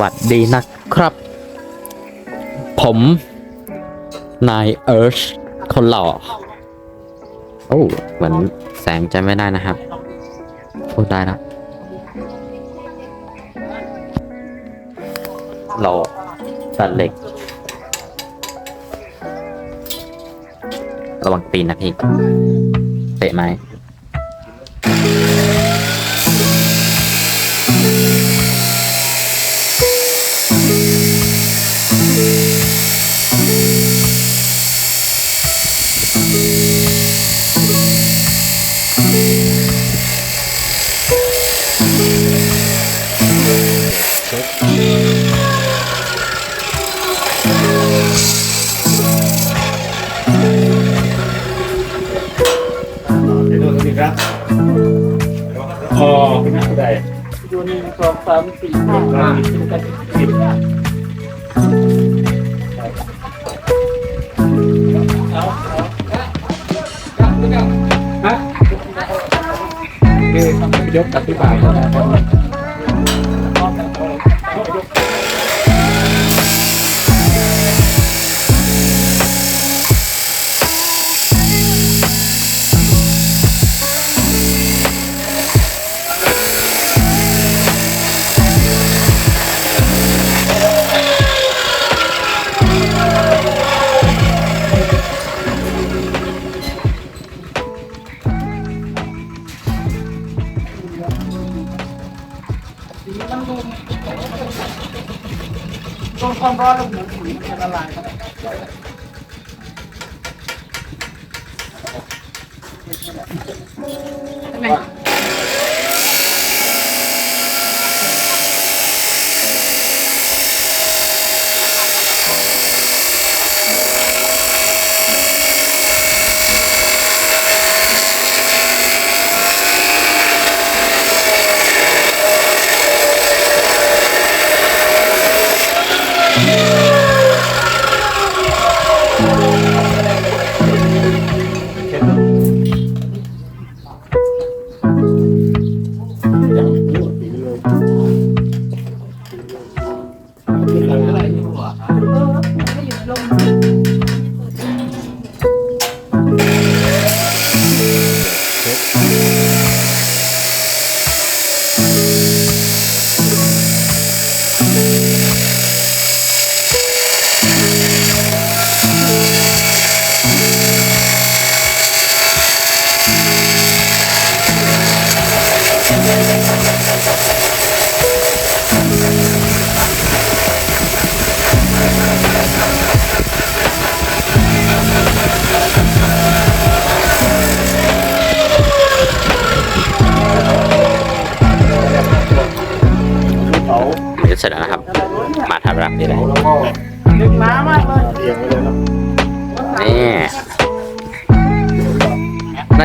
วัสดีนะครับ ผม นายเอิร์ชคนหล่อ โอ้เหมือนแสงจะไม่ได้นะครับ โอ้ได้แล้วเราตัดเหล็ก ระวังตีนนะพี่ เตะไหม ได้ดูหนึ่งสองสามสี่ห้าห้าสิบฮะคือยกอธิบายนะครับ นความร้อนแล้วเหมือนสีมันจะละลายครับใช่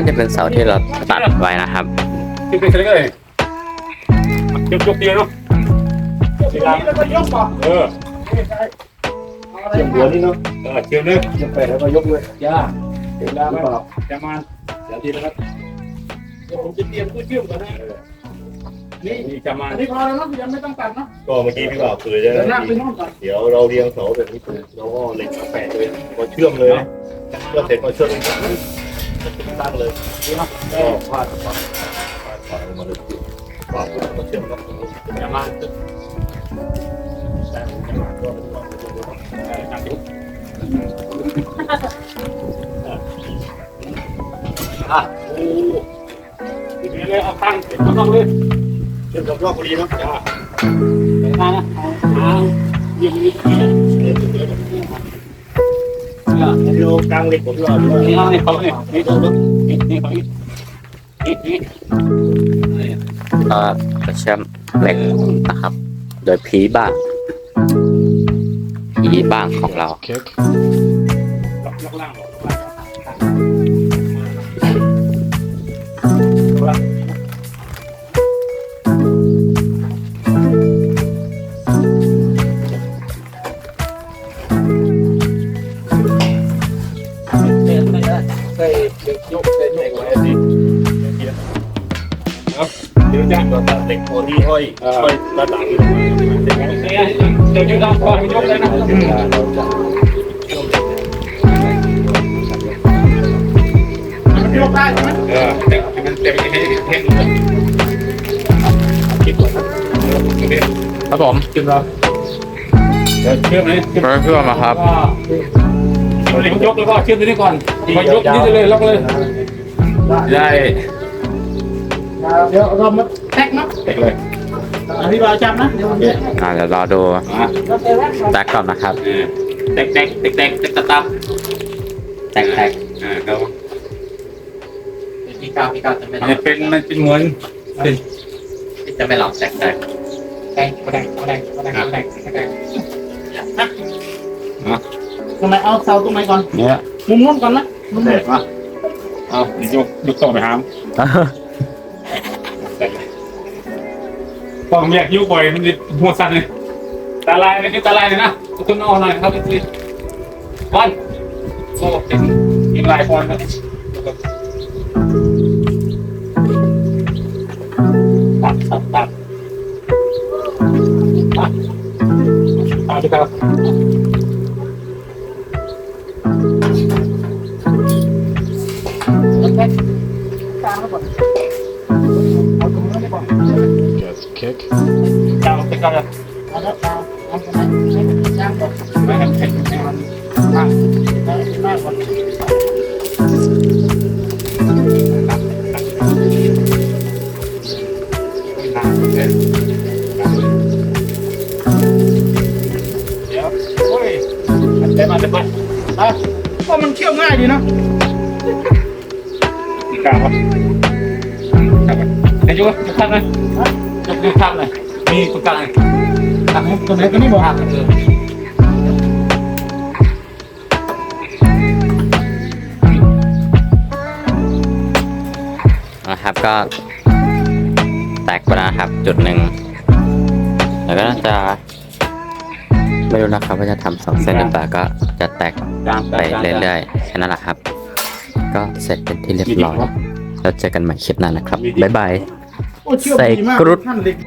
นั่นจะเป็นเสาที่เราตัดไว้นะครับ ยกเลยยกยกเตียงเนาะทีนี้แล้วก็ยกก่อนเออเชื่อมหัวนี่เนาะเออเชื่อมเลยเชื่อมไปแล้วก็ยกเลยย่าเวลาไหมจะมาเดี๋ยวทีนะครับเดี๋ยวผมจะเตรียมตู้เชื่อมก่อนนะนี่นี่จะมาอันนี้พอแล้วเนาะยังไม่ต้องตัดเนาะก็เมื่อกี้พี่บ่าวเคยจะเดี๋ยวหน้าไปโน่นก่อนเดี๋ยวเราเรียงเสาแบบนี้ถูกแล้วก็เหล็กมาแปะเลยพอเชื่อมเลยเชื่อมเสร็จก็เชื่อมอีกค รั้งตั้งเลยก็วาดวางวางลงมาเลยวางก็เชื่อมครับจะมาอะโอ้ทีนี้เลยเอาตั้งเอาตั้งเลยเชื่อมกับรอบพอดีเนาะจ้าไปทางนะทางยิงนี่นี่ เรากลางเล็กผมรอดนี่เขาเนี่ยนี่ตัวนี่นี่เขานี่นี่นี่ก็จะเชื่อมเหล็กนะครับ โดยผีบ้างผีบ้างของเรา ล็อกล่าง เดี๋ยวจ้างเราตัดเหล็กตัวที่ห้อยห้อยด้านหลังเด็กเสียเดี๋ยวยืดเอาก่อนยกเลยนะเวลาเราจะมันยกได้ใช่ไหมเออเดี๋ยวให้มันเต็มให้แห้งเลยคิดก่อนนะครับผมขึ้นเราเดี๋ยวเชื่อมเลยเพิ่มเพิ่มมาครับก็เล็งยกแล้วก็เชื่อมตัวนี้ก่อนพอยกนี่เลยล็อกเลย ได้เดี๋ยวเรามา แท็กเนาะเตะเลยอธิบายจำนะเดี๋ยวผมจะอ่าเดี๋ยวรอดูอะแตกก่อนนะครับ เออแตกแตกแตกแตกแตกตับตับแตกแตกอ่าครับพี่ก้าวพี่ก้าวจะไม่มันจะเป็นมันเป็นเหมือนเป็นจะไม่หลอกแตกแตกแดงแดงแดงแดงแดงแดงอะตรงไหนเอาเสาตรงไหนก่อน เนี่ยมุมนู้นก่อนนะมุมแตนู้นกมาเอายกยกต่อไปหาม พอผมอยากยุบบ่อยมันจะหัวสั่นเลยตาลายเลยตาลายเลยนะคุณเอาหน่อยครับพี่บอลโอ้เป็นทีมลายบอลนะตัดตัดตัดอะเอาดีครับแท็กกลางแล้วก่อน เค้กจ้างไปก่อนเลยเอา แล้วเอาเอาตรงนั้นให้มันย่างก่อนไม่ให้มันแข็งให้มันอะเอาตรงหน้าก่อนนานเลยเดี๋ยวโอ้ยเดี๋ยวมาเดี๋ยวมาอะก็มันเคี่ยวง่ายดีเนาะอีกกลางวะครับเดี๋ยวยกยกข้างเลยยกยกข้างเลยมีตรงกลางเลยอะตรงไหนตรงนี้บอกข้างเออนะครับก็แตกไปแล้วนะครับจุดหนึ่งแล้วก็น่าจะไม่รู้นะครับว่าจะทำสองเส้นหรือเปล่าก็จะแตกกลางไปเรื่อยๆแค่นั้นแหละครับ ก็เสร็จเป็นที่เรียบร้อย แล้วเจอกันใหม่คลิปหน้านะครับ บ๊ายบาย โอ้เคี่ยวดีมากใส่กรุ๊ด ท่านเล็ก